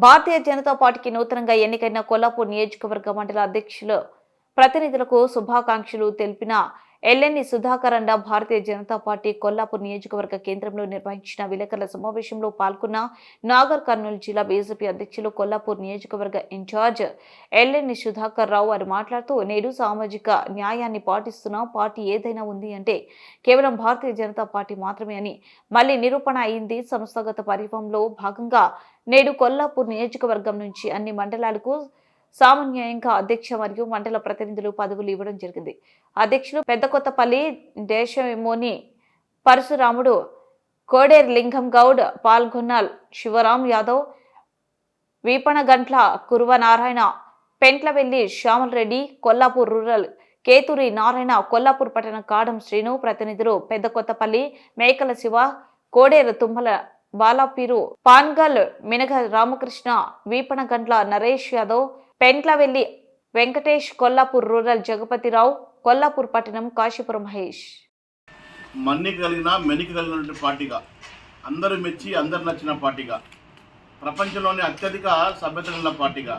భారతీయ జనతా పార్టీకి నూతనంగా ఎన్నికైన కొల్లాపూర్ నియోజకవర్గ మండల అధ్యక్షులు ప్రతినిధులకు శుభాకాంక్షలు తెలిపిన ఎల్ఎన్ఈ సుధాకర్ అండ భారతీయ జనతా పార్టీ కొల్లాపూర్ నియోజకవర్గ కేంద్రంలో నిర్వహించిన విలేకరుల సమావేశంలో పాల్గొన్న నాగర్ కర్నూలు జిల్లా బీజేపీ అధ్యక్షులు కొల్లాపూర్ నియోజకవర్గ ఇన్ఛార్జ్ ఎల్ఎన్ఈ సుధాకర్ రావు వారు మాట్లాడుతూ నేడు సామాజిక న్యాయాన్ని పాటిస్తున్న పార్టీ ఏదైనా ఉంది అంటే కేవలం భారతీయ జనతా పార్టీ మాత్రమే అని మళ్ళీ నిరూపణ అయింది. సంస్థాగత పరివంలో భాగంగా నేడు కొల్లాపూర్ నియోజకవర్గం నుంచి అన్ని మండలాలకు సామాన్యంగా అధ్యక్ష మరియు మండల ప్రతినిధులు పదవులు ఇవ్వడం జరిగింది. అధ్యక్షులు పెద్ద కొత్తపల్లి దేశమోని పరశురాముడు కోడేర్ లింగం గౌడ్ పాల్గొన్నాల్ శివరాం యాదవ్ వీపణగంట్ల కురువ నారాయణ పెంట్లవెల్లి శ్యామల్ రెడ్డి కొల్లాపూర్ రూరల్ కేతూరి నారాయణ కొల్లాపూర్ పట్టణ కాడం శ్రీను ప్రతినిధులు పెద్దకొత్తపల్లి మేకల శివ కోడేరు తుమ్మల బాలాపీరు పాన్గల్ మినగ రామకృష్ణ వీపణగంట్ల నరేష్ యాదవ్ పెంట్లవెల్లి వెంకటేష్ కొల్లాపూర్ రూరల్ జగపతిరావు కొల్లాపూర్ పట్టణం కాశీపురం మహేష్. మన్నిక కలిగిన మెనికి కలిగినటువంటి పార్టీగా అందరూ మెచ్చి అందరు నచ్చిన పార్టీగా ప్రపంచంలోనే అత్యధిక సభ్యత కలిగిన పార్టీగా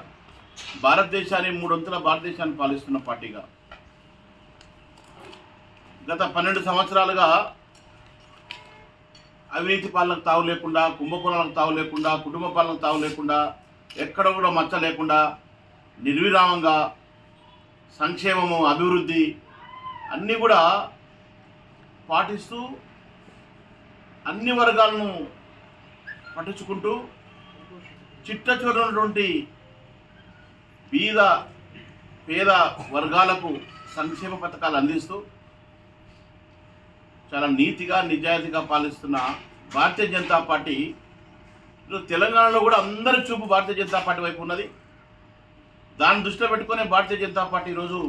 భారతదేశాన్ని మూడొంతుల భారతదేశాన్ని పాలిస్తున్న పార్టీగా. గత పన్నెండు సంవత్సరాలుగా అవినీతి పాలనకు తావు లేకుండా కుంభకోణాలకు తావు లేకుండా కుటుంబ పాలనకు తావు లేకుండా ఎక్కడ కూడా మచ్చ లేకుండా నిర్విరామంగా సంక్షేమము అభివృద్ధి అన్నీ కూడా పాటిస్తూ అన్ని వర్గాలను పట్టించుకుంటూ చిట్ట చివరినటువంటి బీద పేద వర్గాలకు సంక్షేమ పథకాలు అందిస్తూ చాలా నీతిగా నిజాయితీగా పాలిస్తున్న భారతీయ జనతా పార్టీ తెలంగాణలో కూడా అందరి చూపు భారతీయ జనతా పార్టీ వైపు ఉన్నది. దాన్ని దృష్టిలో పెట్టుకునే భారతీయ జనతా పార్టీ ఈరోజు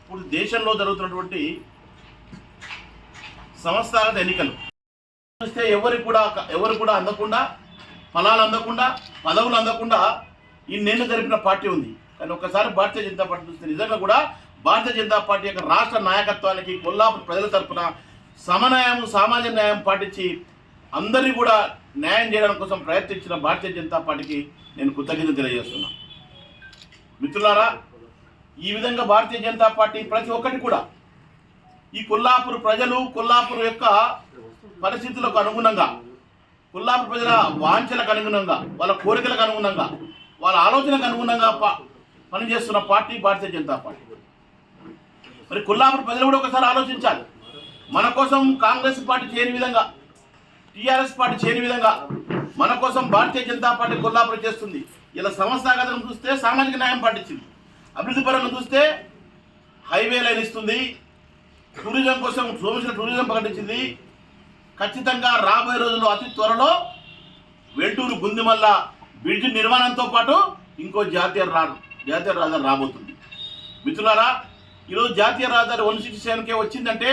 ఇప్పుడు దేశంలో జరుగుతున్నటువంటి సంస్థాగత ఎన్నికలు. చూస్తే ఎవరికి కూడా ఎవరు కూడా అందకుండా ఫలాలు అందకుండా పదవులు అందకుండా ఇన్నేళ్ళు జరిపిన పార్టీ ఉంది. కానీ ఒకసారి భారతీయ జనతా పార్టీ చూస్తే నిజంగా కూడా భారతీయ జనతా పార్టీ యొక్క రాష్ట్ర నాయకత్వానికి కొల్లాపూర్ ప్రజల తరఫున సమన్యాయం సామాజిక న్యాయం పాటించి అందరినీ కూడా న్యాయం చేయడం కోసం ప్రయత్నించిన భారతీయ జనతా పార్టీకి నేను కృతజ్ఞత తెలియజేస్తున్నా మిత్రులారా ఈ విధంగా భారతీయ జనతా పార్టీ ప్రతి ఒక్కటి కూడా ఈ కొల్లాపూర్ ప్రజలు కొల్లాపూర్ యొక్క పరిస్థితులకు అనుగుణంగా కొల్లాపూర్ ప్రజల వాంఛలకు అనుగుణంగా వాళ్ళ కోరికలకు అనుగుణంగా వాళ్ళ ఆలోచనకు అనుగుణంగా పనిచేస్తున్న పార్టీ భారతీయ జనతా పార్టీ. మరి కొల్లాపూర్ ప్రజలు కూడా ఒకసారి ఆలోచించాలి. మన కోసం కాంగ్రెస్ పార్టీ చేయని విధంగా టీఆర్ఎస్ పార్టీ చేయని విధంగా మన కోసం భారతీయ జనతా పార్టీ కొల్లాపూర్ చేస్తుంది. ఇలా సంస్థాగతం చూస్తే సామాజిక న్యాయం పాటించింది. అభివృద్ధి పరంగా చూస్తే హైవే లైన్ ఇస్తుంది. టూరిజం కోసం సోమేశ్వర టూరిజం ప్రకటించింది. ఖచ్చితంగా రాబోయే రోజుల్లో అతి త్వరలో వెల్టూరు గుందిమల్ల బ్రిడ్జ్ నిర్మాణంతో పాటు ఇంకో జాతీయ రా జాతీయ రహదారి రాబోతుంది. మిత్రులారా ఈరోజు జాతీయ రహదారి వన్ సిక్స్టీ సెవెన్కే వచ్చిందంటే